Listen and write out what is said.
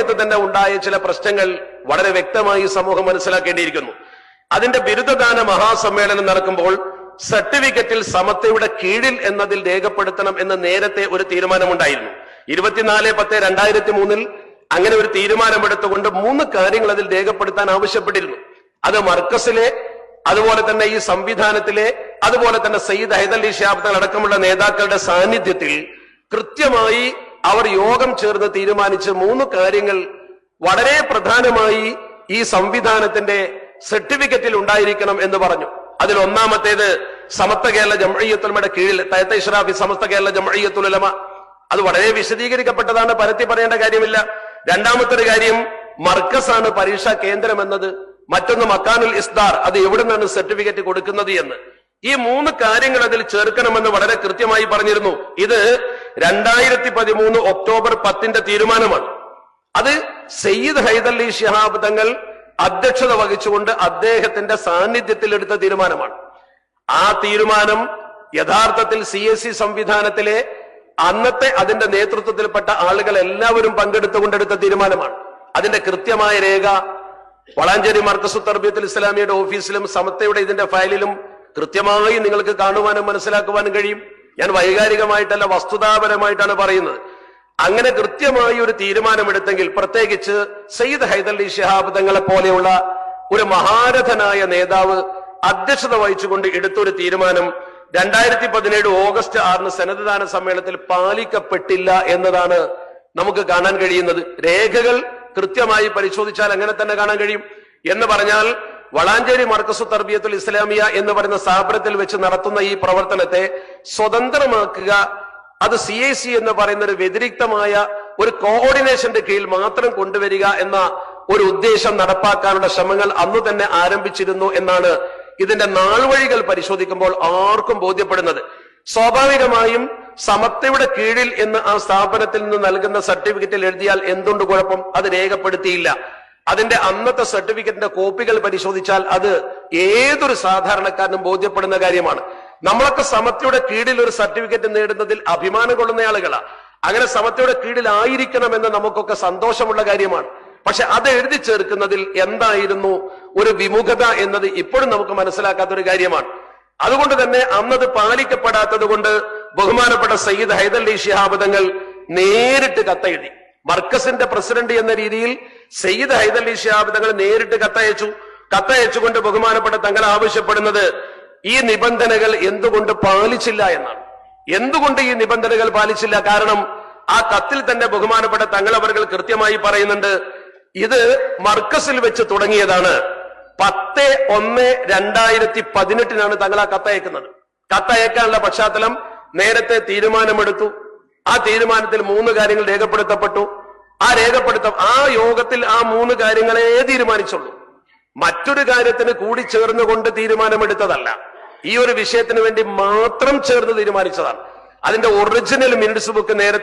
സമയത്ത് തന്നെ ഉണ്ടായ ചില പ്രശ്നങ്ങൾ വളരെ വ്യക്തമായി സമൂഹം മനസ്സിലാക്കേണ്ടിയിരിക്കുന്നു. അതിന്റെ ബിരുദദാന മഹാസമ്മേളനം നടക്കുമ്പോൾ സർട്ടിഫിക്കറ്റിൽ സമത്വയുടെ കീഴിൽ എന്നതിൽ രേഖപ്പെടുത്തണം എന്ന് നേരത്തെ ഒരു തീരുമാനമുണ്ടായിരുന്നു. ഇരുപത്തിനാല് പത്ത് രണ്ടായിരത്തി മൂന്നിൽ അങ്ങനെ ഒരു തീരുമാനമെടുത്തുകൊണ്ട് മൂന്ന് കാര്യങ്ങൾ അതിൽ രേഖപ്പെടുത്താൻ ആവശ്യപ്പെട്ടിരുന്നു. അത് മർക്കസിലെ അതുപോലെ തന്നെ ഈ സംവിധാനത്തിലെ അതുപോലെ തന്നെ സയ്യിദ് ഹൈദലി ഷിഹാബ് അടക്കമുള്ള നേതാക്കളുടെ സാന്നിധ്യത്തിൽ കൃത്യമായി അവർ യോഗം ചേർന്ന് തീരുമാനിച്ച മൂന്ന് കാര്യങ്ങൾ വളരെ പ്രധാനമായി ഈ സംവിധാനത്തിന്റെ സർട്ടിഫിക്കറ്റിൽ ഉണ്ടായിരിക്കണം എന്ന് പറഞ്ഞു. അതിൽ ഒന്നാമത്തേത് സമസ്ത കേരള ജംഅയ്യത്തുലമയുടെ കീഴിൽ തയത്ത സമസ്ത കേരള ജംഅയ്യത്തുലമ അത് വളരെ വിശദീകരിക്കപ്പെട്ടതാണ് പരത്തി പറയേണ്ട കാര്യമില്ല. രണ്ടാമത്തെ ഒരു കാര്യം മർക്കസാണ് പരീക്ഷാ കേന്ദ്രം എന്നത്. മറ്റൊന്ന് മക്കാനുൽ ഇസ്താർ അത് എവിടെ നിന്നാണ് സർട്ടിഫിക്കറ്റ് കൊടുക്കുന്നത് എന്ന്. ഈ മൂന്ന് കാര്യങ്ങൾ അതിൽ ചേർക്കണമെന്ന് വളരെ കൃത്യമായി പറഞ്ഞിരുന്നു. ഇത് രണ്ടായിരത്തി പതിമൂന്ന് ഒക്ടോബർ പത്തിന്റെ തീരുമാനമാണ്. അത് സയ്യിദ് ഹൈദലി ഷിഹാബ് തങ്ങൾ അധ്യക്ഷത വഹിച്ചുകൊണ്ട് അദ്ദേഹത്തിന്റെ സാന്നിധ്യത്തിൽ എടുത്ത തീരുമാനമാണ്. ആ തീരുമാനം യഥാർത്ഥത്തിൽ സി എസ് സി സംവിധാനത്തിലെ അന്നത്തെ അതിന്റെ നേതൃത്വത്തിൽപ്പെട്ട ആളുകൾ എല്ലാവരും പങ്കെടുത്തുകൊണ്ടെടുത്ത തീരുമാനമാണ്. അതിന്റെ കൃത്യമായ രേഖ വളാഞ്ചേരി മർക്കസു തർബിയത്തുൽ ഇസ്ലാമിയുടെ ഓഫീസിലും സമത്തയുടെ ഇതിന്റെ ഫയലിലും കൃത്യമായി നിങ്ങൾക്ക് കാണുവാനും മനസ്സിലാക്കുവാനും കഴിയും. ഞാൻ വൈകാരികമായിട്ടല്ല വസ്തുതാപരമായിട്ടാണ് പറയുന്നത്. അങ്ങനെ കൃത്യമായി ഒരു തീരുമാനമെടുത്തെങ്കിൽ പ്രത്യേകിച്ച് സയ്യിദ് ഹൈദലി ഷിഹാബ് തങ്ങളെ പോലെയുള്ള ഒരു മഹാരഥനായ നേതാവ് അധ്യക്ഷത വഹിച്ചുകൊണ്ട് എടുത്തൊരു തീരുമാനം രണ്ടായിരത്തി പതിനേഴ് ഓഗസ്റ്റ് ആറിന് സന്നദ്ധദാന സമ്മേളനത്തിൽ പാലിക്കപ്പെട്ടില്ല എന്നതാണ് നമുക്ക് കാണാൻ കഴിയുന്നത്. രേഖകൾ കൃത്യമായി പരിശോധിച്ചാൽ അങ്ങനെ തന്നെ കാണാൻ കഴിയും. എന്ന് പറഞ്ഞാൽ വളാഞ്ചേരി മർക്കസു തർബിയത്തുൽ ഇസ്ലാമിയ എന്ന് പറയുന്ന സ്ഥാപനത്തിൽ വെച്ച് നടത്തുന്ന ഈ പ്രവർത്തനത്തെ സ്വതന്ത്രമാക്കുക അത് സി ഐ സി എന്ന് പറയുന്ന ഒരു വ്യതിരിക്തമായ ഒരു കോർഡിനേഷന്റെ കീഴിൽ മാത്രം കൊണ്ടുവരിക എന്ന ഒരു ഉദ്ദേശം നടപ്പാക്കാനുള്ള ശ്രമങ്ങൾ അന്ന് തന്നെ ആരംഭിച്ചിരുന്നു എന്നാണ് ഇതിന്റെ നാൾവഴികൾ പരിശോധിക്കുമ്പോൾ ആർക്കും ബോധ്യപ്പെടുന്നത്. സ്വാഭാവികമായും സമത്വയുടെ കീഴിൽ എന്ന് ആ സ്ഥാപനത്തിൽ നിന്ന് നൽകുന്ന സർട്ടിഫിക്കറ്റിൽ എഴുതിയാൽ എന്തുകൊണ്ട് കുഴപ്പം? അത് രേഖപ്പെടുത്തിയില്ല. അതിന്റെ അന്നത്തെ സർട്ടിഫിക്കറ്റിന്റെ കോപ്പികൾ പരിശോധിച്ചാൽ അത് ഏതൊരു സാധാരണക്കാരനും ബോധ്യപ്പെടുന്ന കാര്യമാണ്. നമ്മളൊക്കെ സമത്വയുടെ കീഴിൽ ഒരു സർട്ടിഫിക്കറ്റ് നേടുന്നതിൽ അഭിമാനം കൊള്ളുന്ന ആളുകളാ. അങ്ങനെ സമത്വയുടെ കീഴിലായിരിക്കണമെന്ന് നമുക്കൊക്കെ സന്തോഷമുള്ള കാര്യമാണ്. പക്ഷെ അത് എഴുതി ചേർക്കുന്നതിൽ എന്തായിരുന്നു ഒരു വിമുഖത എന്നത് ഇപ്പോഴും നമുക്ക് മനസ്സിലാക്കാത്ത ഒരു കാര്യമാണ്. അതുകൊണ്ട് തന്നെ അന്നത് പാലിക്കപ്പെടാത്തത് കൊണ്ട് ബഹുമാനപ്പെട്ട സയ്യിദ് ഹൈദലി ശിഹാബ് തങ്ങൾ നേരിട്ട് കത്തെഴുതി. മർക്കസിന്റെ പ്രസിഡന്റ് എന്ന രീതിയിൽ സയ്യിദ് ഹൈദലി ഷിഹാബ് തങ്ങൾ നേരിട്ട് കത്തയച്ചു. കത്തയച്ചുകൊണ്ട് ബഹുമാനപ്പെട്ട തങ്ങൾ ആവശ്യപ്പെടുന്നത് ഈ നിബന്ധനകൾ എന്തുകൊണ്ട് പാലിച്ചില്ല എന്നാണ്. എന്തുകൊണ്ട് ഈ നിബന്ധനകൾ പാലിച്ചില്ല? കാരണം ആ കത്തിൽ തന്നെ ബഹുമാനപ്പെട്ട തങ്ങൾ അവർകൾ കൃത്യമായി പറയുന്നുണ്ട് ഇത് മർക്കസിൽ വെച്ച് തുടങ്ങിയതാണ്. പത്ത് ഒന്ന് രണ്ടായിരത്തി പതിനെട്ടിനാണ് തങ്ങൾ ആ കത്തയക്കുന്നത്. കത്തയക്കാനുള്ള പശ്ചാത്തലം നേരത്തെ തീരുമാനമെടുത്തു. ആ തീരുമാനത്തിൽ മൂന്ന് കാര്യങ്ങൾ രേഖപ്പെടുത്തപ്പെട്ടു. ആ രേഖപ്പെടുത്ത ആ യോഗത്തിൽ ആ മൂന്ന് കാര്യങ്ങളെ തീരുമാനിച്ചുള്ളൂ. മറ്റൊരു കാര്യത്തിന് കൂടി ചേർന്നുകൊണ്ട് തീരുമാനമെടുത്തതല്ല. ഈ ഒരു വിഷയത്തിന് വേണ്ടി മാത്രം ചേർന്ന് തീരുമാനിച്ചതാണ്. അതിന്റെ ഒറിജിനൽ മിനിറ്റ്സ് ബുക്ക് നേരത്തെ